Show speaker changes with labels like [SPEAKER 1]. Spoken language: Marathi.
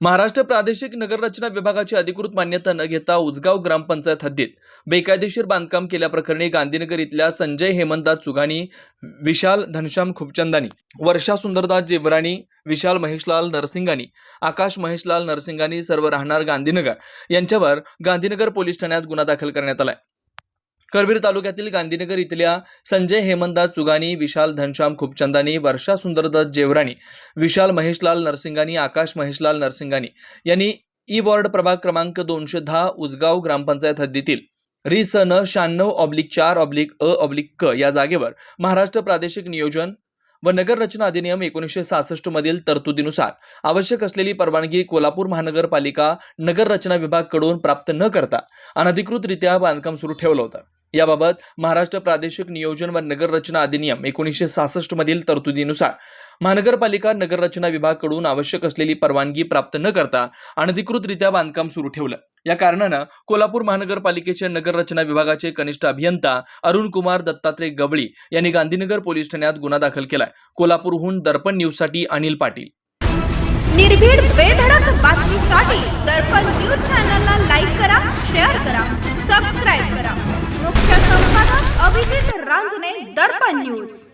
[SPEAKER 1] महाराष्ट्र प्रादेशिक नगररचना विभागाची अधिकृत मान्यता न घेता उजगाव ग्रामपंचायत हद्दीत बेकायदेशीर बांधकाम केल्याप्रकरणी गांधीनगर इथल्या संजय हेमंतदास चुगाणी विशाल घनश्याम खुपचंदानी वर्षा सुंदरदास जेवराणी विशाल महेशलाल नरसिंगानी आकाश महेशलाल नरसिंगानी सर्व राहणार गांधीनगर. यांच्यावर गांधीनगर पोलीस ठाण्यात गुन्हा दाखल करण्यात आलाय. करवीर तालुक्यातील गांधीनगर इथल्या संजय हेमंतदास चुगानी विशाल धनश्याम खुपचंदानी वर्षा सुंदरदास जेवराणी विशाल महेशलाल नरसिंगानी आकाश महेशलाल नरसिंगानी यांनी ई वॉर्ड प्रभाग क्रमांक दोनशे दहा उजगाव ग्रामपंचायत हद्दीतील री सन न शहाण्णव ऑब्लिक चार ऑब्लिक अ ऑब्लिक क या जागेवर महाराष्ट्र प्रादेशिक नियोजन व नगर रचना अधिनियम एकोणीसशे सहासष्ट मधील तरतुदीनुसार आवश्यक असलेली परवानगी कोल्हापूर महानगरपालिका नगर रचना प्राप्त न करता अनधिकृतरित्या बांधकाम सुरू ठेवलं होतं. याबाबत महाराष्ट्र प्रादेशिक नियोजन व नगररचना अधिनियम एकोणीसशे सहासष्ट मधील तरतुदीनुसार महानगरपालिका नगररचना विभागाकडून आवश्यक असलेली परवानगी प्राप्त न करता अनधिकृतरित्या बांधकाम सुरू ठेवलं. या कारणानं कोल्हापूर महानगरपालिकेचे नगररचना विभागाचे कनिष्ठ अभियंता अरुण कुमार दत्तात्रय गवळी यांनी गांधीनगर पोलीस ठाण्यात गुन्हा दाखल केलाय. कोल्हापूरहून दर्पण न्यूजसाठी अनिल पाटील.
[SPEAKER 2] निर्भीड बेधडक बातमीसाठी दर्पण न्यूज રાંઝને દર્પણ ન્યૂઝ